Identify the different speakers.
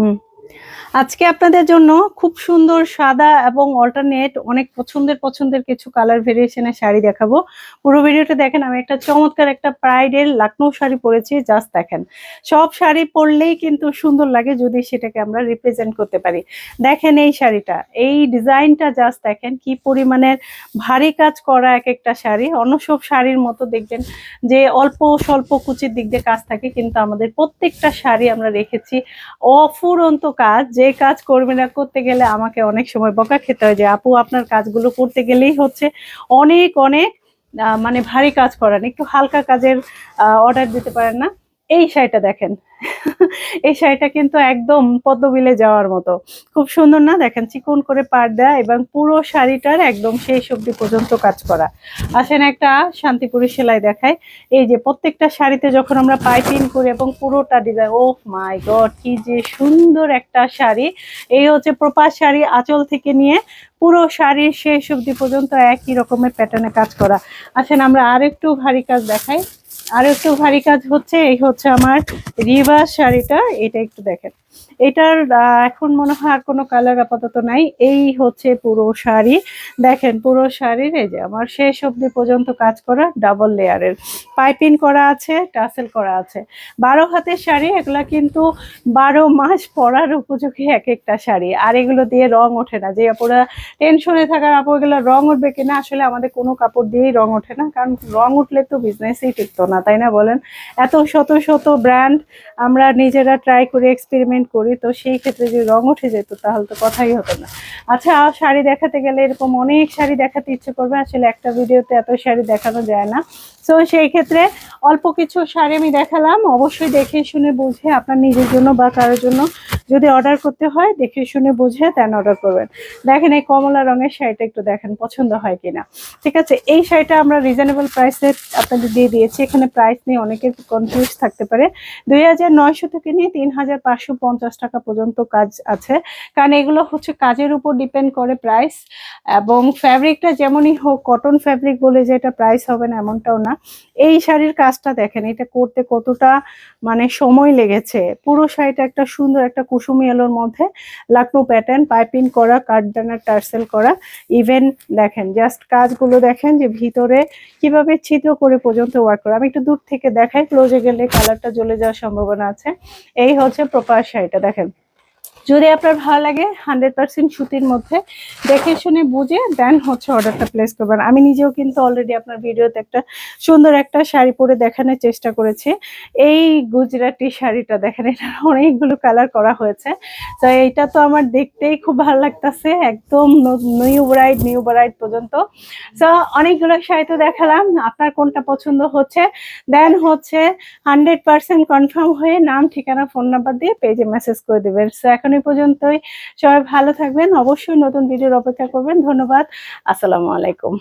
Speaker 1: Mm. আজকে আপনাদের জন্য খুব সুন্দর সাদা এবং অল্টারনেট অনেক পছন্দের পছন্দের কিছু কালার ভেরিয়েশনের শাড়ি দেখাবো। পুরো ভিডিওটা দেখেন, আমি একটা চমৎকার একটা প্রাইডের লাকনো শাড়ি পরেছি জাস্ট দেখেন। সব শাড়ি পরলেই কিন্তু সুন্দর লাগে, যদি সেটাকে আমরা রিপ্রেজেন্ট করতে পারি। দেখেন এই শাড়িটা, এই ডিজাইনটা জাস্ট দেখেন, কি পরিমাণের ভারী কাজ করা এক একটা শাড়ি। অন্য সব শাড়ির মতো দেখবেন যে অল্প স্বল্প কুচির দিক দিয়ে কাজ থাকে, কিন্তু আমাদের প্রত্যেকটা শাড়ি আমরা রেখেছি অফুরন্ত কাজ, যে কাজ করবে না, করতে গেলে আমাকে অনেক সময় বকা খেতে হয় যে, আপু, আপনার কাজগুলো করতে গেলেই হচ্ছে অনেক অনেক মানে ভারী কাজ করেন একটু হালকা কাজের অর্ডার দিতে পারেন না? এই শাড়িটা দেখেন। এই শাড়িটা কিন্তু একদম পদ্মবিলে যাওয়ার মতো। খুব সুন্দর না? দেখেন, চিকন করে পার দেয়া এবং পুরো শাড়িটার একদম শেষ অবধি পর্যন্ত কাজ করা। আসেন একটা শান্তিপুরি সেলাই দেখায় এই যে প্রত্যেকটা শাড়িতে যখন আমরা পাইপিং করি এবং পুরোটা ডিজাইন ও মাই গড, কি যে সুন্দর একটা শাড়ি। এই হচ্ছে প্রপাস শাড়ি আঁচল থেকে নিয়ে পুরো শাড়ির শেষ অবধি পর্যন্ত একই রকমের প্যাটার্নে কাজ করা। আসেন আমরা আরেকটু ভারী কাজ দেখাই। আর একটু ভারী কাজ হচ্ছে এই হচ্ছে আমার রিভার শাড়িটা এটা একটু দেখেন। এটার এখন মনে হয় আর কোনো কালার আপাতত নাই। এই হচ্ছে পুরো শাড়ি। দেখেন, পুরো শাড়ির এই যে আমার শেষ অবধি পর্যন্ত কাজ করা ডাবল লেয়ারের পাইপিং করা আছে, টাসেল করা আছে। বারো হাতের শাড়ি, এগুলা কিন্তু বারো মাস পরার উপযোগী এক একটা শাড়ি। আর এগুলো দিয়ে রং ওঠে না। যে আপুরা টেনশনে থাকার, আপু এগুলো রং উঠবে কিনা, আসলে আমাদের কোনো কাপড় দিয়েই রং ওঠে না। কারণ রং উঠলে তো বিজনেসই টিকতো না, তাই না বলেন? এত শত শত ব্র্যান্ড আমরা নিজেরা ট্রাই করে এক্সপেরিমেন্ট করি, তো সেই ক্ষেত্রে যদি রং উঠে যেত তাহলে তো কথাই হতো না। আচ্ছা শাড়ি দেখাতে গেলে এরকম অনেক শাড়ি দেখাতে ইচ্ছে করবে, আসলে একটা ভিডিওতে এত শাড়ি দেখানো যায় না। তো সেই ক্ষেত্রে অল্প কিছু শাড়ি আমি দেখালাম, অবশ্যই দেখে শুনে বুঝে আপনার নিজের জন্য বা কারোর জন্য যদি অর্ডার করতে হয়, দেখে শুনে বুঝে দেন অর্ডার করবেন। দেখেন এই কমলা রঙের শাড়িটা একটু দেখেন পছন্দ হয় কিনা। ঠিক আছে, এই শাড়িটা আমরা রিজনেবল প্রাইসে আপনাদের দিয়ে দিয়েছি। এখানে প্রাইস নিয়ে অনেকের কনফিউজ থাকতে পারে। দুই হাজার নয়শো থেকে নিয়ে তিন হাজার পাঁচশো পঞ্চাশ টাকা পর্যন্ত কাজ আছে। কারণ এগুলো হচ্ছে কাজের উপর ডিপেন্ড করে প্রাইস এবং ফ্যাব্রিকটা যেমনই হোক কটন ফ্যাব্রিক বলে যে এটা প্রাইস হবে না, এমনটাও না। এই শাড়ির কাজটা দেখেন, এটা করতে কতটা মানে সময় লেগেছে। পুরো শাড়িটা একটা সুন্দর একটা কুসুমি এলোর মধ্যে লাকনো প্যাটার্ন পাইপিং করা কাঠডানার টার্সেল করা, ইভেন দেখেন জাস্ট কাজগুলো দেখেন যে ভিতরে কীভাবে ছিদ্র করে পর্যন্ত ওয়ার্ক করা। আমি একটু দূর থেকে দেখাই ক্লোজে গেলে কালারটা জ্বলে যাওয়ার সম্ভাবনা আছে। এই হচ্ছে প্রপার শাড়িটা, দেখেন। যদি আপনার ভালো লাগে হান্ড্রেড পার্সেন্ট সুতির মধ্যে, দেখে শুনে বুঝে দেন হচ্ছে অর্ডারটা প্লেস করবেন। আমি নিজেও কিন্তু অলরেডি আপনার ভিডিওতে একটা সুন্দর একটা শাড়ি পরে দেখানোর চেষ্টা করেছি। এই গুজরাটি শাড়িটা দেখেন, এটা অনেকগুলো কালার করা হয়েছে। তো এইটা তো আমার দেখতেই খুব ভালো লাগতেছে, একদম নিউ ব্রাইড নিউ ব্রাইড পর্যন্ত। তো অনেকগুলো শাড়ি তো দেখালাম, আপনার কোনটা পছন্দ হচ্ছে? দেন হচ্ছে হান্ড্রেড পার্সেন্ট কনফার্ম হয়ে নাম, ঠিকানা ফোন নাম্বার দিয়ে পেজে মেসেজ করে দেবেন। সো এখন পর্যন্তই। সবাই ভালো থাকবেন। অবশ্যই নতুন ভিডিওর অপেক্ষা করবেন। ধন্যবাদ। আসসালামু আলাইকুম।